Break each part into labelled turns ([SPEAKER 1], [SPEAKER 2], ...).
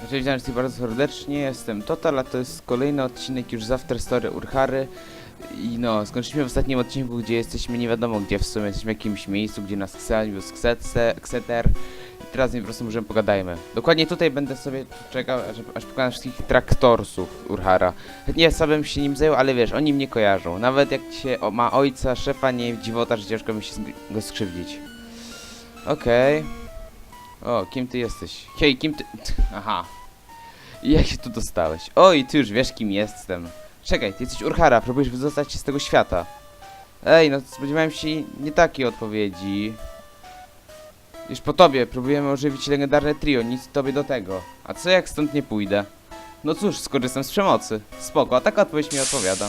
[SPEAKER 1] Cześć, witam wszystkich bardzo serdecznie, jestem Total, a to jest kolejny odcinek już z After Story Urhary. I no, skończyliśmy w ostatnim odcinku, gdzie jesteśmy nie wiadomo gdzie w sumie, jesteśmy w jakimś miejscu, gdzie nas Xelius, Xetse- Xeter. I teraz po prostu możemy pogadajmy. Dokładnie tutaj będę sobie czekał, aż, aż pokonam wszystkich traktorsów Urhara. Nie, sam bym się nim zajął, ale wiesz, oni mnie kojarzą. Nawet jak się o, ma ojca, szefa, nie dziwota, że ciężko mi się go skrzywdzić. Okej. O, kim ty jesteś? Hej, kim ty... Aha. I jak się tu dostałeś? Oj, ty już wiesz kim jestem. Czekaj, ty jesteś Urhara, próbujesz wydostać się z tego świata. Ej, no spodziewałem się nie takiej odpowiedzi. Już po tobie próbujemy ożywić legendarne trio, nic tobie do tego. A co jak stąd nie pójdę? No cóż, skorzystam z przemocy. Spoko, a taka odpowiedź mi odpowiada.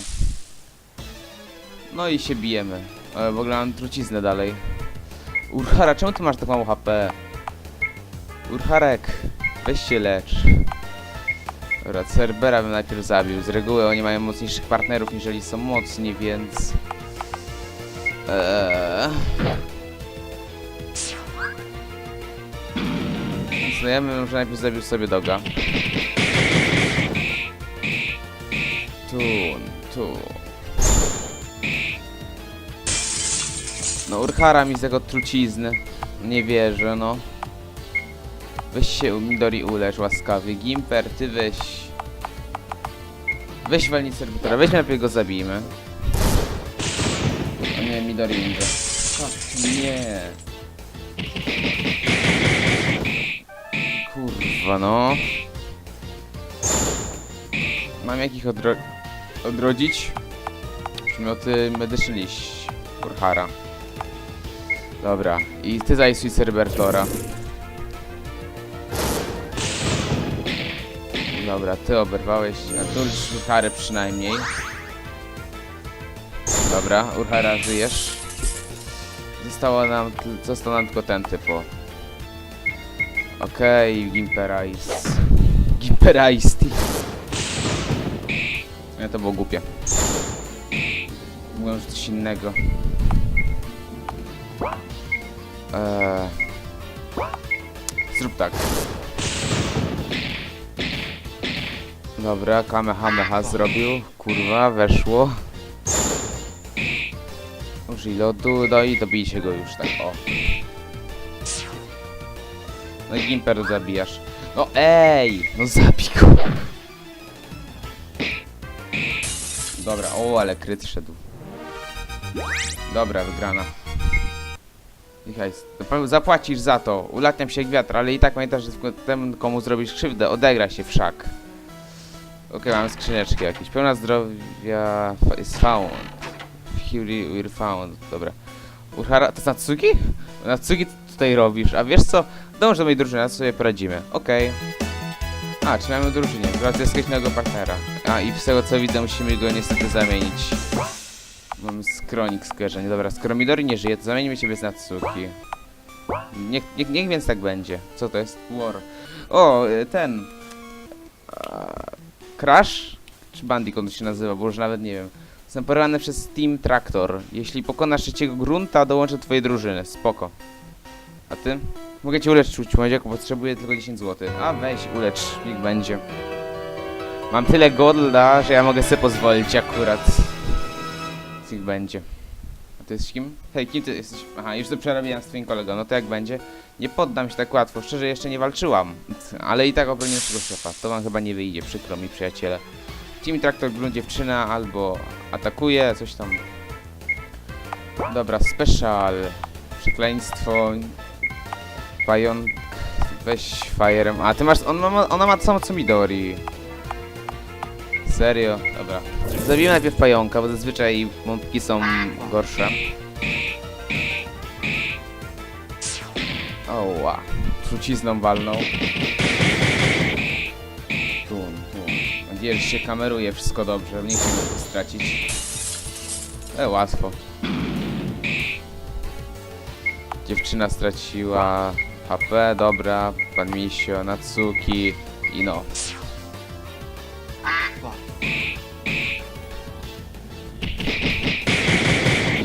[SPEAKER 1] No i się bijemy. E, w ogóle mam truciznę dalej. Urhara, czemu ty masz tak mało HP? Urharek, weź się lecz. Dobra, Cerbera bym najpierw zabił. Z reguły oni mają mocniejszych partnerów, niżeli są mocni, więc... Eee... Więc no ja bym może najpierw zabił sobie doga. Tu, tu. No Urhara mi z tego trucizny. Nie wierzę, no. Weź się Midori ulecz łaskawie. Gimper, ty weź. Weź walnij serwitora. Weź najpierw go zabijmy. O nie, Midori. Fuck, nie. Kurwa no. Mam jakich odro odrodzić? Przymioty medyczny liść. Urhara. Dobra. I ty zajsuj Cerbertora. Dobra, ty oberwałeś. A tu już Urharę przynajmniej. Dobra, Urhara żyjesz. Zostało nam, został nam tylko ten typo. Okej, okay, Gimperais. Gimperaisti. Nie, to było głupie. Że coś innego. Eee... Zrób tak. Dobra, Kamehameha zrobił. Kurwa, weszło. Użyj lodu, no i dobijcie go już tak, o. No i Gimper zabijasz. No ej! No zabij go. Dobra, o, ale kryt szedł. Dobra, wygrana. Michał, zapłacisz za to. Ulatniam się jak wiatr, ale i tak pamiętasz, że temu komu zrobisz krzywdę, odegra się wszak. Okej, mamy skrzyneczki jakieś. Pełna zdrowia is found. Fury we're found. Dobra. Urhara, to jest Natsuki? Natsuki tutaj robisz, a wiesz co? Dąż do mojej drużyny, a sobie poradzimy. Okej. A, czy mamy drużynie? Brat jest jakiegoś partnera. A, i z tego co widzę musimy go niestety zamienić. Mamy skronik skojarzenia. Dobra, skoro Midori nie żyje, to zamienimy ciebie z Natsuki. Niech, niech, niech więc tak będzie. Co to jest? War. O, y, ten... Crash? Czy Bandicoot to się nazywa, bo już nawet nie wiem. Jestem porwany przez Team Tractor. Jeśli pokonasz trzeciego grunta, dołączę do twojej drużyny. Spoko. A ty? Mogę cię uleczyć, Młodziaku, potrzebuję tylko 10 zł. A weź, ulecz, niech będzie. Mam tyle golda, że ja mogę sobie pozwolić akurat. Niech będzie. Jesteś kim? Hej, kim ty jesteś? Aha, już to przerabiałem z twoim kolegą, no to jak będzie? Nie poddam się tak łatwo, szczerze jeszcze nie walczyłam. Ale i tak obronię naszego szefa. To wam chyba nie wyjdzie, przykro mi przyjaciele. Team Traktor grunt dziewczyna albo atakuje, coś tam. Dobra, special. Przekleństwo. Pająk. Weź Firem. A ty masz. On ma, ona ma to samo co Midori. Serio? Dobra. Zabijmy najpierw pająka, bo zazwyczaj mątki są gorsze. Oła. Trucizną walną. Tun, tun. Mam nadzieję, że się kameruje wszystko dobrze, nikt nie może stracić. E, łatwo. Dziewczyna straciła HP, dobra, pan Misio, Natsuki i no.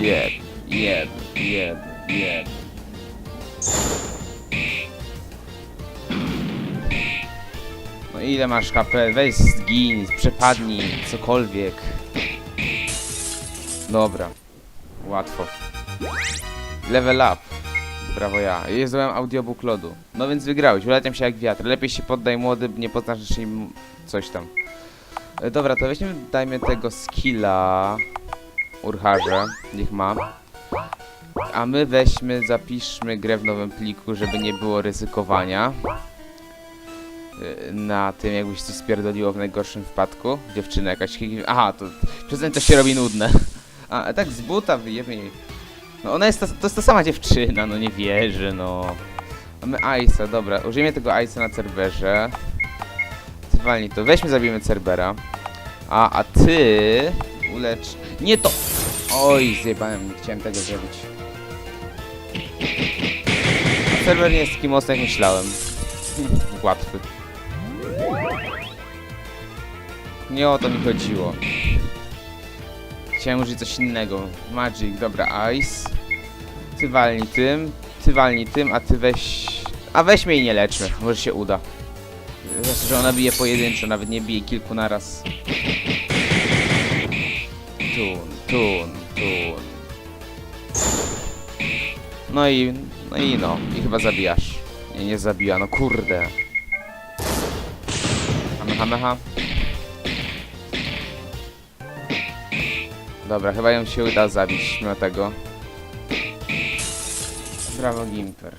[SPEAKER 1] Jeb, jeb, jeb, jeb. ile masz HP? Weź zgin, przepadnij, cokolwiek. Dobra. Łatwo. Level up. Brawo ja. I zdobyłem audiobook lodu. No więc wygrałeś, uleciam się jak wiatr. Lepiej się poddaj młody, nie poznasz im coś tam. E, Dobra, to weźmy, dajmy tego skilla Urharze, niech ma. A my weźmy, zapiszmy grę w nowym pliku, żeby nie było ryzykowania. E, Na tym, jakbyś coś spierdoliło w najgorszym wypadku. Dziewczyna jakaś... Aha, to przez to się robi nudne. A, tak z buta wyjemy jej. No ona jest ta, to jest ta sama dziewczyna, no nie wierzę, no. Mamy Ice'a, dobra, użyjmy tego Ice'a na Cerberze. Ty walnij to, weźmy, zabijmy Cerbera. A, a ty ulecz... Nie to! Oj, zjebałem, chciałem tego zrobić. A Cerber nie jest taki mocny, jak myślałem. Łatwy. Nie o to mi chodziło. Chciałem użyć coś innego. Magic, dobra, Ice. Ty walnij tym, ty walnij tym, a ty weź... A weźmy jej nie leczmy, może się uda. Zwłaszcza, że ona bije pojedynczo, nawet nie bije kilku naraz. Tun, tun, No i... No i no, i chyba zabijasz. Nie, nie zabija, no kurde. Hameha, mecha. Dobra, chyba ją się uda zabić mimo tego. Brawo Gimper.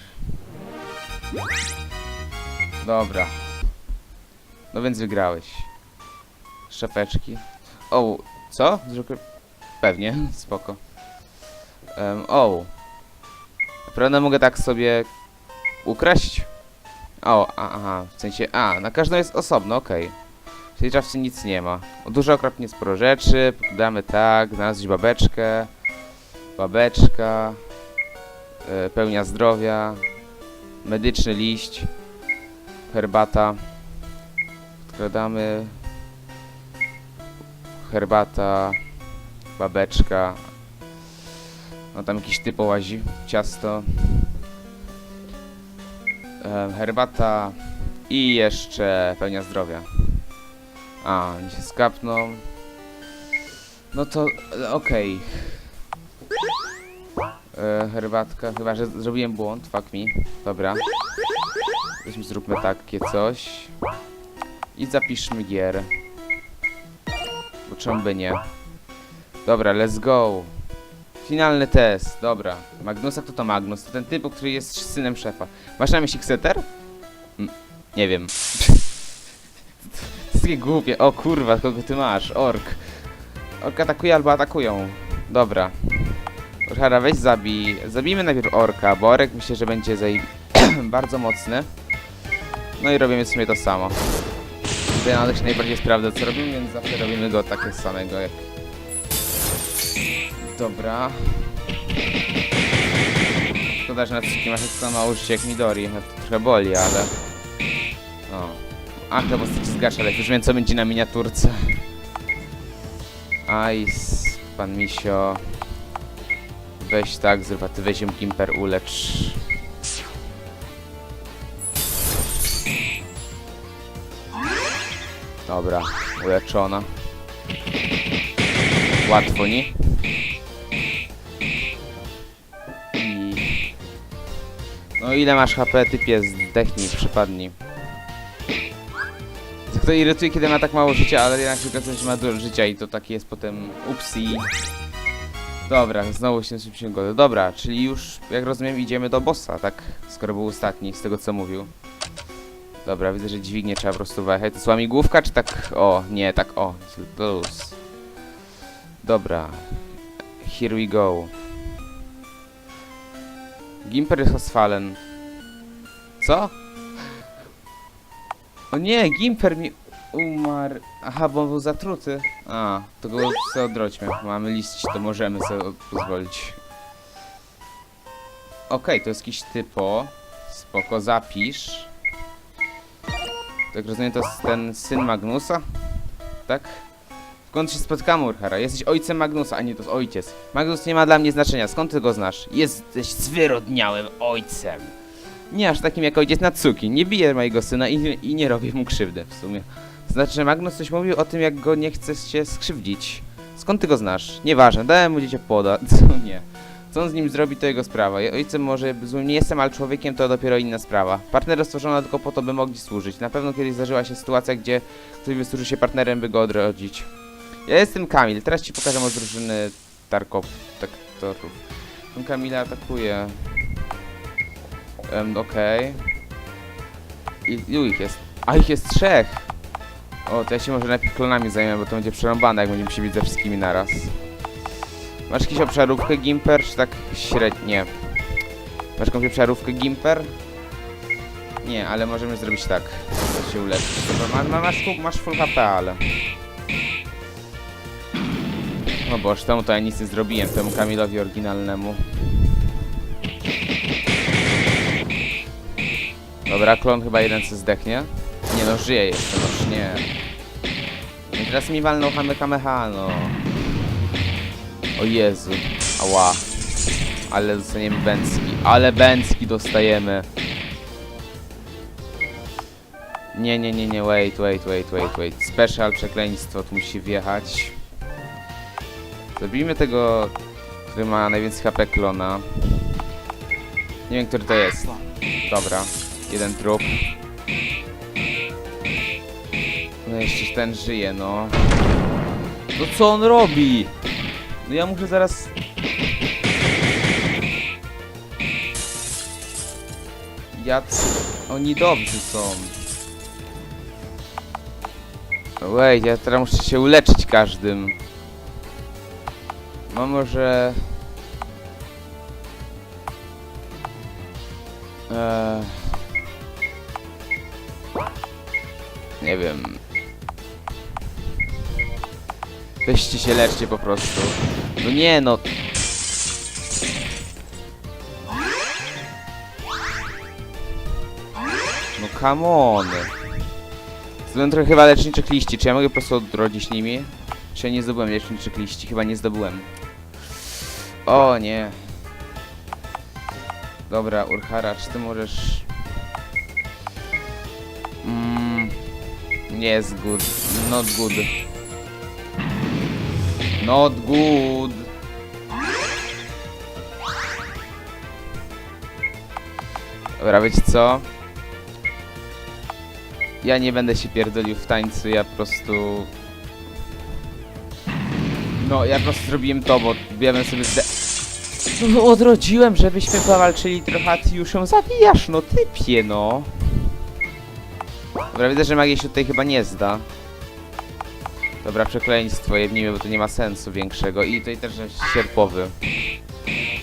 [SPEAKER 1] Dobra. No więc wygrałeś. Szapeczki. O, co? Pewnie, spoko. Um, o. Naprawdę mogę tak sobie ukraść? O, a, aha, w sensie, a, na każdą jest osobno, okej. W tej czapce nic nie ma. O, dużo okropnie sporo rzeczy, damy tak, znaleźć babeczkę, babeczka, e, pełnia zdrowia, medyczny liść, herbata, odkradamy, herbata, babeczka, no tam jakiś typ łazi, ciasto, herbata i jeszcze pełnia zdrowia. A, oni się skapną. No to e, okej. E, herbatka, chyba że zrobiłem błąd, fuck me. Dobra. Weźmy, zróbmy takie coś. I zapiszmy gier. Bo czemu by nie? Dobra, let's go. Finalny test, dobra. Magnusa, kto to Magnus? To ten typ, który jest synem szefa. Masz na myśli Kseter? Mm, nie wiem. To takie głupie. O kurwa, kogo ty masz? Ork. Ork atakuje albo atakują. Dobra. Orchara, weź zabij. Zabijmy najpierw orka, bo orek myślę, że będzie zaj... bardzo mocny. No i robimy w sumie to samo. Ja się najbardziej sprawdzę co robimy, więc zawsze robimy go takiego samego jak... Dobra. Szkoda, że na Tsuki masz tak mało życia jak Midori. No to trochę boli, ale... O. A, to postaci z gacza, ale już wiem co będzie na miniaturce. Ice, pan Misio. Weź tak, zrób, ty weź ją Gimper ulecz. Dobra, uleczona. Łatwo, nie? No ile masz HP, typie, zdechnij, przypadnij. To irytuje, kiedy ma tak mało życia, ale jednak się, że ma dużo życia i to taki jest potem upsi. Dobra, znowu 77 godzin. Dobra, czyli już, jak rozumiem, idziemy do bossa, tak? Skoro był ostatni, z tego co mówił. Dobra, widzę, że dźwignię trzeba po prostu wjechać. To jest łamigłówka, czy tak... O, nie, tak o. Luz. Dobra. Here we go. Gimper has fallen. Co? O nie, Gimper mi umarł. Aha, bo on był zatruty. A, to go sobie odrodźmy. Mamy liść, to możemy sobie pozwolić. Okej, to jest jakiś typo. Spoko, zapisz. Tak rozumiem, to jest ten syn Magnusa? Tak? Skąd się spotkamy, Urhara? Jesteś ojcem Magnusa, a nie to ojciec. Magnus nie ma dla mnie znaczenia, skąd ty go znasz? Jesteś zwyrodniałym ojcem. Nie aż takim jak ojciec Natsuki. Nie biję mojego syna i, i nie robię mu krzywdy w sumie. Znaczy, Magnus coś mówił o tym, jak go nie chce się skrzywdzić. Skąd ty go znasz? Nieważne, dałem mu dzieciopłoda. Co nie. Co on z nim zrobi, to jego sprawa. Ja ojcem może złym nie jestem, ale człowiekiem to dopiero inna sprawa. Partnera stworzono tylko po to, by mogli służyć. Na pewno kiedyś zdarzyła się sytuacja, gdzie ktoś wysłuży się partnerem, by go odrodzić. Ja jestem Kamil, teraz ci pokażę od drużyny Tarkoptektorów. Ten Kamila atakuje. Um, okej. I Ilu ich jest? A ich jest trzech! O, to ja się może najpierw klonami zajmę, bo to będzie przerąbane, jak będziemy się bić ze wszystkimi naraz. Masz jakąś obszarówkę Gimper, czy tak średnie? Masz jakąś obszarówkę Gimper? Nie, ale możemy zrobić tak. To się ma, masz, full- masz full HP, ale... O boż, temu to ja nic nie zrobiłem, temu Kamilowi oryginalnemu. Dobra, klon chyba jeden co zdechnie. Nie no, żyje jeszcze, noż nie. I teraz mi walnął Hamekameha, no. O Jezu, ała. Ale dostaniemy Bęcki, ale Bęcki dostajemy. Nie, nie, nie, nie, wait, wait, wait, wait, wait. Special przekleństwo tu musi wjechać. Zabijmy tego, który ma najwięcej HP klona. Nie wiem, który to jest. Dobra, jeden trup. No jeszcze ten żyje, no. No co on robi? No ja muszę zaraz... Ja... Oni dobrzy są. Wait, ja teraz muszę się uleczyć każdym. No może... Eee... Nie wiem. Weźcie się leczcie po prostu. No nie no. No come on. Zdobyłem trochę chyba leczniczych liści. Czy ja mogę po prostu odrodzić nimi? Czy ja nie zdobyłem leczniczych liści? Chyba nie zdobyłem. O nie. Dobra, Urhara, czy ty możesz... Mm, nie jest good. Not good. Not good. Dobra, wiecie co? Ja nie będę się pierdolił w tańcu, ja po prostu... No, ja po prostu zrobiłem to, bo ja bym sobie. No, odrodziłem, żebyśmy powalczyli trochę, a ty już ją zawijasz, no typie, no. Dobra, widzę, że magia się tutaj chyba nie zda. Dobra, przekleństwo jebnijmy, bo to nie ma sensu większego. I tutaj też jest sierpowy.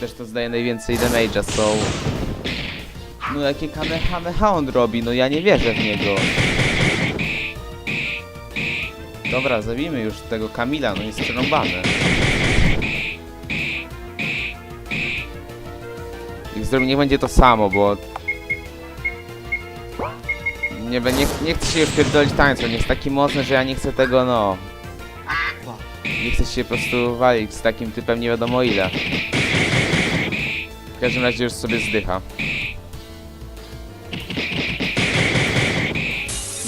[SPEAKER 1] Też to zdaje najwięcej damage'a, so... No jakie kamehameha on robi, no ja nie wierzę w niego. Dobra, zabijmy już tego Kamila, no jest przerąbany. I zrobi, niech będzie to samo, bo... Nie, nie, nie chcę się pierdolić tańca, on jest taki mocny, że ja nie chcę tego, no... Nie chcę się po prostu walić z takim typem nie wiadomo ile. W każdym razie już sobie zdycha.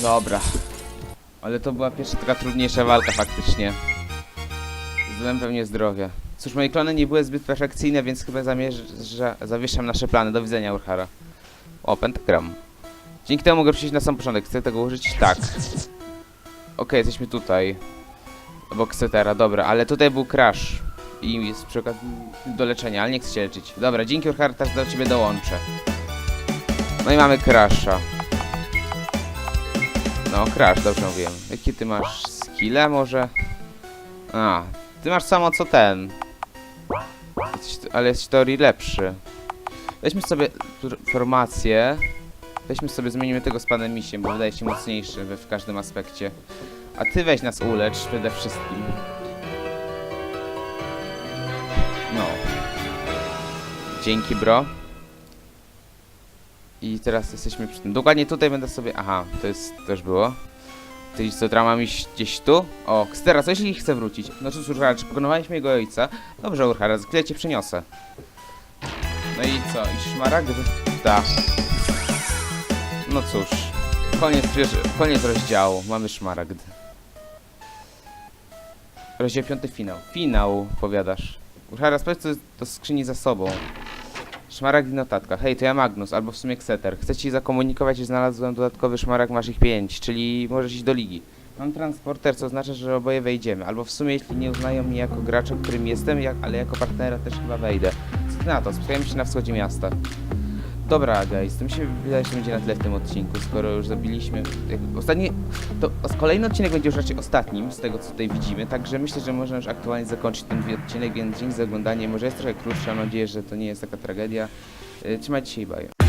[SPEAKER 1] Dobra. Ale to była pierwsza taka trudniejsza walka faktycznie. Zdobyłem pewnie zdrowie. Cóż, moje klony nie były zbyt perfekcyjne, więc chyba zamierza, zawieszam nasze plany. Do widzenia, Urhara. O, pentagram. Dzięki temu mogę przyjść na sam początek. Chcę tego użyć? Tak. Okej, jesteśmy tutaj. Obok Setera, dobra, ale tutaj był crash. I jest przy okazji do leczenia, ale nie chcę się leczyć. Dobra, dzięki Urhara, teraz do ciebie dołączę. No i mamy crasha. No, crash, dobrze mówiłem. Jakie ty masz skille może? A, ty masz samo co ten. Ale jest w lepszy. Weźmy sobie formację. Weźmy sobie, zmienimy tego z panem misiem, bo wydaje się mocniejszy w każdym aspekcie. A ty weź nas ulecz przede wszystkim. No. Dzięki, bro. I teraz jesteśmy przy tym. Dokładnie tutaj będę sobie... Aha, to jest... już było. Ty co, teraz mam iść gdzieś tu? O, Kstera, co jeśli chce wrócić? No cóż, Urhara, czy jego ojca? Dobrze, Urhara, za cię przyniosę. No i co? I szmaragd? Tak. No cóż, koniec, koniec rozdziału, mamy szmaragd. Rozdział piąty finał. Finał, powiadasz. Teraz powiedz co jest do skrzyni za sobą. Szmaragd i notatka. Hej, to ja Magnus, albo w sumie Kseter. Chcę ci zakomunikować, że znalazłem dodatkowy szmaragd, masz ich pięć, czyli możesz iść do ligi. Mam transporter, co oznacza, że oboje wejdziemy. Albo w sumie, jeśli nie uznają mnie jako gracza, którym jestem, jak, ale jako partnera też chyba wejdę. Co ty na to? Spotkajmy się na wschodzie miasta. Dobra, guys, to mi się wydaje, że będzie na tle w tym odcinku, skoro już zabiliśmy... Ostatni... To kolejny odcinek będzie już raczej ostatnim, z tego co tutaj widzimy, także myślę, że można już aktualnie zakończyć ten odcinek, więc dzięki za oglądanie. Może jest trochę krótszy, mam nadzieję, że to nie jest taka tragedia. Yy, Trzymajcie się i bye.